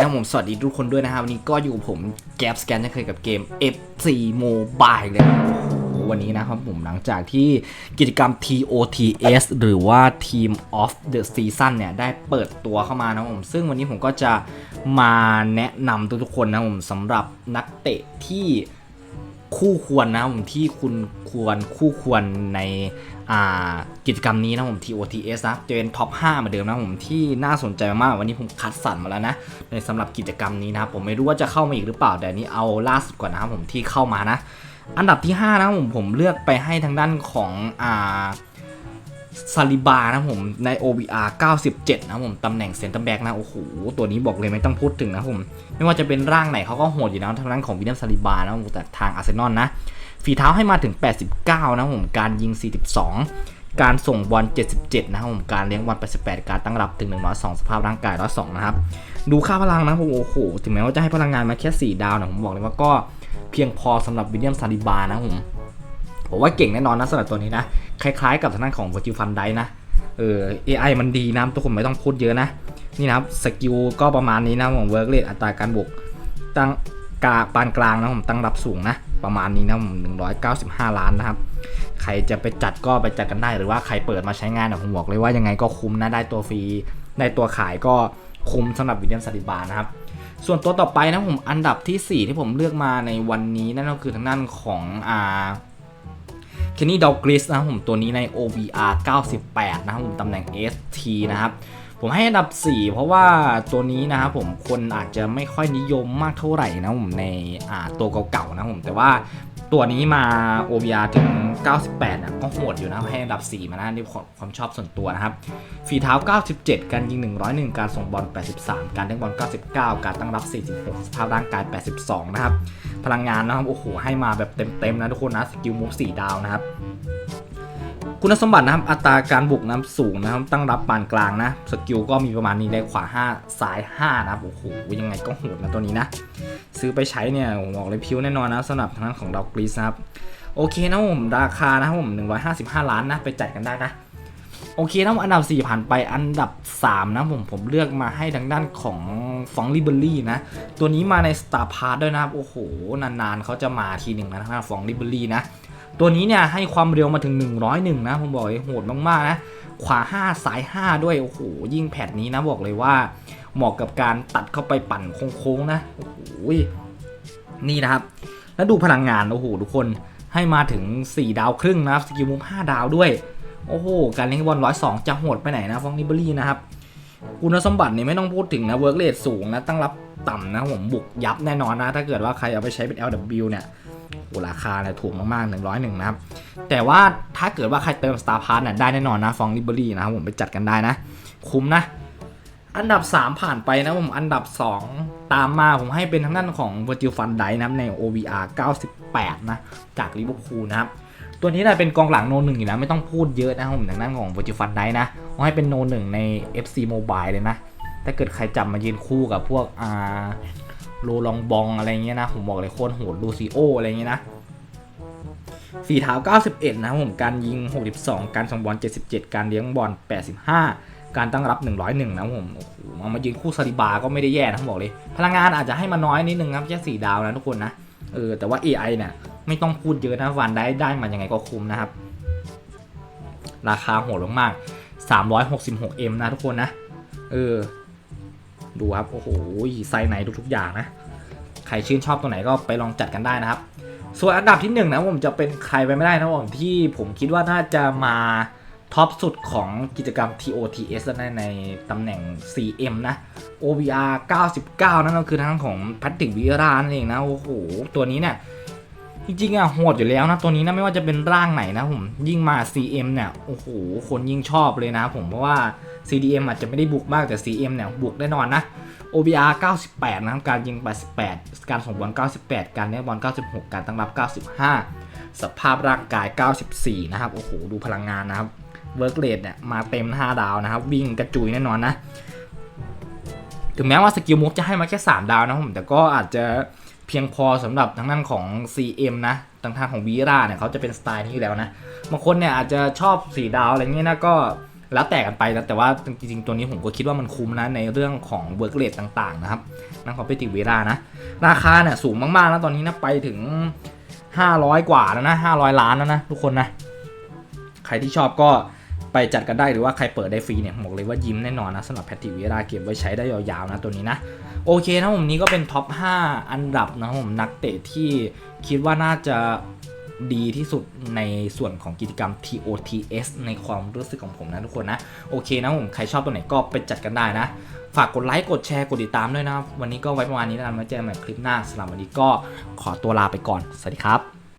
นะผมสวัสดีทุกคนด้วยนะครับวันนี้ก็อยู่ผมแก๊ปสแกนจะเคยกับเกม F4 Mobile เลยนะโอ้โหวันนี้นะครับผมหลังจากที่กิจกรรม TOTS หรือว่า Team of the Season เนี่ย ได้เปิดตัวเข้ามานะผม ซึ่งวันนี้ผมก็จะมาแนะนำทุกๆคนนะผมสำหรับนักเตะที่ คู่ควรนะผมที่คุณควรคู่ควรในกิจกรรมนี้นะผม TOTS นะจะเป็นท็อป 5 เหมือนเดิมนะผมที่น่าสนใจมากวันนี้ผมคัดสรรมาแล้วนะในสำหรับกิจกรรมนี้นะผมไม่รู้ว่าจะเข้ามาอีกหรือเปล่าแต่นี้เอาล่าสุดก่อนนะครับผมที่เข้ามานะ อันดับที่ 5 นะผมผมเลือกไปให้ทางด้านของอ่า ซาลิบานะผมใน OVR 97 นะผมตำแหน่งเซนเตอร์แบ็กนะโอ้โหตัวนี้บอกเลยไม่ต้องพูดถึงนะผม ไม่ว่าจะเป็นร่างไหนเขาก็โหดอยู่แล้วทางด้านของวิลเลียมซาลิบานะผมแต่ทางอาร์เซนอลนะ ฝีเท้าให้มาถึง 89 นะผมการยิง 42 การส่งบอล77 นะผมการเลี้ยงบอล88 การตั้งรับถึง 102 สภาพร่างกาย 102 นะครับ ดูค่าพลังนะผมโอ้โหถึงแม้ว่าจะให้พลังงานมาแค่ 4 ดาวนะผมบอกเลยว่าก็เพียงพอสำหรับวิลเลียมซาลิบานะผม ผมว่าเก่งแน่นอนนะสำหรับตัวนี้นะ คล้ายๆกับทางด้านของ Virtual Fun ได้นะเออ AI มันดีนะทุกคนไม่ต้องพูดเยอะนะ นี่นะครับสกิลก็ประมาณนี้นะผมเวิร์กเลทอัตราการบวกตั้งกาปานกลางนะผมตั้งรับสูงนะ ประมาณนี้นะผม195 ล้านนะครับ ใครจะไปจัดก็ไปจัดกันได้หรือว่าใครเปิดมาใช้งานนะผมบอกเลยว่ายังไงก็คุ้มนะได้ตัวฟรีได้ตัวขายก็คุ้มสำหรับวิลเลียมซาดิบานะครับ ส่วนตัวต่อไปนะผมอันดับทีสี่4 ที่ผมเลือกมาในวันนี้นั่นก็คือทางด้านของอ่า เคนนี่ดอกกริสนะครับผมตัวนี้ใน OVR 98 นะครับผมตำแหน่ง ST นะครับผมให้อันดับ 4 เพราะว่าตัวนี้นะครับผมคนอาจจะไม่ค่อยนิยมมากเท่าไหร่นะผมในตัวเก่าๆนะผมแต่ว่า ตัวนี้มา OVR ถึง 98 นะก็โหดอยู่นะให้อันดับ 4 มานะนี่ความชอบส่วนตัวนะครับ ฝีเท้า 97 การยิง 101 การส่งบอล 83 การเล่นบอล 99 การตั้งรับ 46 สภาพร่างกาย 82 นะครับ พลังงานนะครับ โอ้โห ให้มาแบบเต็มๆนะทุกคนนะ สกิลมูฟ4ดาวนะครับ คุณสมบัตินะครับอัตราการบุกน้ำสูงนะครับตั้งรับปานกลางนะสกิลก็มีประมาณนี้เลยขวา 5 ซ้าย 5 นะครับโอ้โหยังไงก็โหดนะตัวนี้นะ ซื้อไปใช้เนี่ยผมบอกเลยพิ้วแน่นอนนะสำหรับทางด้านของดอกกรีซนะครับโอเคนะผมราคานะครับผม155 ล้านนะไปจัดกันได้นะโอเคนะอันดับ 4 ผ่านไปอันดับ 3 นะผมผมเลือกมาให้ทางด้านของฟองลิเบอรี่นะ ตัวนี้มาใน Star p a r t ด้วยนะครับ โอ้โห นานๆเขาจะมาทีหนึ่งนะทางด้านฟองลิเบอรี่นะ ตัวนี้เนี่ยให้ความเร็วมาถึง 101 นะผมบอกเลยโหดมากๆนะขวา 5 สาย 5 ด้วย โอ้โห ยิ่งแพทนี้นะบอกเลยว่าเหมาะกับการตัดเข้าไปปั่นโค้งๆนะ โอ้โห นี่นะครับ แล้วดูพลังงาน โอ้โห ทุกคน ให้มาถึง 4 ดาวครึ่งนะครับ สกิลมุม5ดาวด้วย โอ้โห การเล่นบอลร้อยสองจะโหดไปไหนนะฟองนิเบอรี่นะครับ คุณสมบัตินี่ไม่ต้องพูดถึงนะ เวิร์กเรทสูงนะ ตั้งรับต่ำนะผมบุกยับแน่นอนนะ ถ้าเกิดว่าใครเอาไปใช้เป็น LW เนี่ย ราคาเนี่ยถูกมากๆ 101 นะครับ แต่ว่าถ้าเกิดว่าใครเติม Star Pass เนี่ยได้แน่นอนนะฟองนิเบอรี่นะครับผมไปจัดกันได้นะ คุ้มนะ อันดับ 3 ผ่านไปนะผมอันดับ 2 ตามมาผมให้เป็นทางด้านของ Virgil van Dijk นะครับใน OVR 98 นะ จากลิเวอร์พูลนะครับตัวนี้นี่ยเป็นกองหลังโนหนึ่งอยู่แล้วไม่ต้องพูดเยอะนะครับผมทางด้านของ Virgil van Dijk นะเอาให้เป็นโนหนึ่งใน FC Mobile เลยนะถ้าเกิดใครจับมายืนคู่กับพวกอ่า โลลองบองอะไรเงี้ยนะ ผมบอกเลยโคตรโหดลูซิโออะไรเงี้ยนะฝีเท้า 91 นะผมการยิง 62 การส่งบอล 77 การเลี้ยงบอล 85 การตั้งรับ 101 นะผมโอ้โหเอามายืนคู่ซาลิบาก็ไม่ได้แย่นะผมบอกเลย พลังงานอาจจะให้มาน้อยนิดนึงครับแค่4ดาวนะทุกคนนะเออแต่ว่า AI เนี่ยไม่ต้องพูดเยอะนะวันได้ได้มายังไงก็คุ้มนะครับ ราคาโหดมากๆ 366M นะทุกคนนะเออ ดูครับโอ้โหไซส์ไหนทุกๆอย่างนะใครชื่นชอบตัวไหนก็ไปลองจัดกันได้นะครับ ส่วนอันดับที่หนึ่งนะผมจะเป็นใครไปไม่ได้นะผมที่ผมคิดว่าน่าจะมาท็อปสุดของกิจกรรม TOTS แล้วนะในตำแหน่ง CM นะ OVR 99 นั่นก็คือทางของพัตติกวิรานั่นเองนะ โอ้โห ตัวนี้เนี่ย จริงๆอะโหดอยู่แล้วนะตัวนี้นะไม่ว่าจะเป็นร่างไหนนะผมยิ่งมา CM เนี่ยโอ้โหคนยิ่งชอบเลยนะผมเพราะว่า CDM อาจจะไม่ได้บุกมากแต่ CM เนี่ยบุกแน่นอนนะ OBR 98 นะครับ การยิง 88 การส่งบอล 98 การเลี้ยบอล 96 การตั้งรับ 95 สภาพร่างกาย 94 นะครับ โอ้โห ดูพลังงานนะครับ เวิร์กเรทเนี่ยมาเต็ม 5 ดาวนะครับ วิ่งกระจุยแน่นอนนะ ถึงแม้ว่าสกิลมูฟจะให้มาแค่ 3 ดาวนะผม แต่ก็อาจจะ พียงพอสำหรับทางด้านของ CM นะทางทางของวีราเนี่ยเขาจะเป็นสไตล์นี้อยู่แล้วนะบางคนเนี่ยอาจจะชอบ4ดาวอะไรเงี้ยนะก็แล้วแต่กันไปนะแต่ว่าจริงๆ ตัวนี้ผมก็คิดว่ามันคุ้มนะในเรื่องของเวิร์กเลทต่างๆนะครับนั่งคอมเพติเวรานะ ราคาเนี่ยสูงมากๆ แล้วตอนนี้นะไปถึง 500 กว่าแล้วนะ500 ล้านแล้วนะทุกคนนะ ใครที่ชอบก็ ไปจัดกันได้หรือว่าใครเปิดได้ฟรีเนี่ยบอกเลยว่ายิ้มแน่นอนนะสำหรับแพทติเวราเก็บไว้ใช้ได้ยาวๆนะตัวนี้นะ โอเคนะผมนี้ก็เป็นท็อป 5 อันดับนะผมนักเตะที่คิดว่าน่าจะดีที่สุดในส่วนของกิจกรรม TOTS ในความรู้สึกของผมนะทุกคนนะ โอเคนะผมใครชอบตัวไหนก็ไปจัดกันได้นะ ฝากกดไลค์กดแชร์กดติดตามด้วยนะวันนี้ก็ไว้ประมาณนี้แล้วกันไว้เจอกันใหม่คลิปหน้าสำหรับวันนี้ก็ขอตัวลาไปก่อน สวัสดีครับ